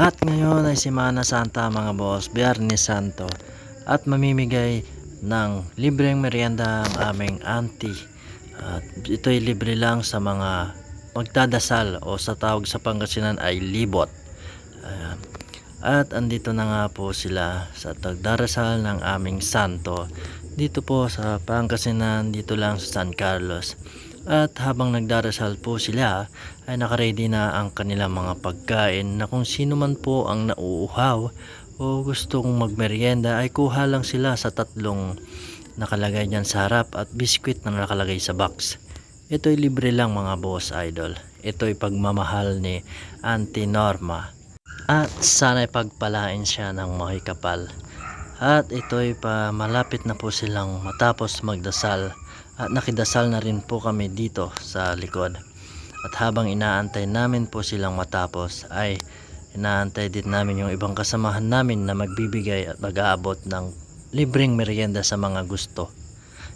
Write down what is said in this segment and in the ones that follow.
At ngayon ay Semana Santa mga boss, Biyernes Santo at mamimigay ng libreng merienda ang aming auntie. At ito'y libre lang sa mga magdadasal o sa tawag sa Pangasinan ay libot. At andito na nga po sila sa tagdarasal ng aming santo. Dito po sa Pangasinan, dito lang sa San Carlos. At habang nagdarasal po sila, ay nakaready na ang kanilang mga pagkain na kung sino man po ang nauuhaw o gustong magmerienda ay kuha lang sila sa tatlong nakalagay dyan sa harap at biskwit na nakalagay sa box. Ito'y libre lang mga boss idol. Ito'y pagmamahal ni Auntie Norma. At sana'y pagpalain siya ng makikapal. At ito'y pa malapit na po silang matapos magdasal. At nakidasal na rin po kami dito sa likod. At habang inaantay namin po silang matapos ay inaantay din namin yung ibang kasamahan namin na magbibigay at mag-aabot ng libreng merienda sa mga gusto.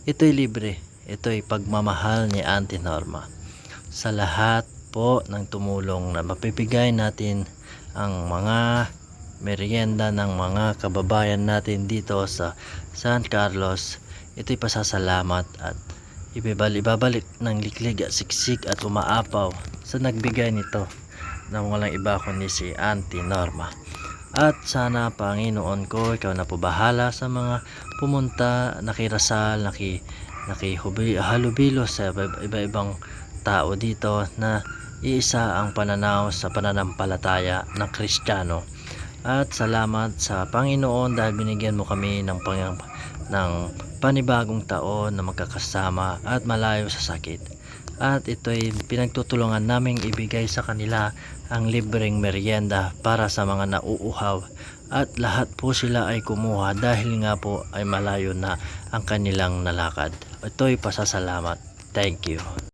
Ito'y libre. Ito'y pagmamahal ni Auntie Norma. Sa lahat po ng tumulong na mapipigay natin ang mga merienda ng mga kababayan natin dito sa San Carlos. Ito'y pasasalamat at ibabalik, ng liklig at siksik at umaapaw sa nagbigay nito na walang iba kundi si Auntie Norma. At sana Panginoon ko, ikaw na po bahala sa mga pumunta, nakirasal, naki, nakihalubilo sa iba- iba-ibang tao dito na iisa ang pananaw sa pananampalataya ng Kristiyano. At salamat sa Panginoon dahil binigyan mo kami ng, pang, ng panibagong taon na magkakasama at malayo sa sakit. At ito'y pinagtutulungan naming ibigay sa kanila ang libreng merienda para sa mga nauuhaw. At lahat po sila ay kumuha dahil nga po ay malayo na ang kanilang nalakad. Ito'y pasasalamat. Thank you.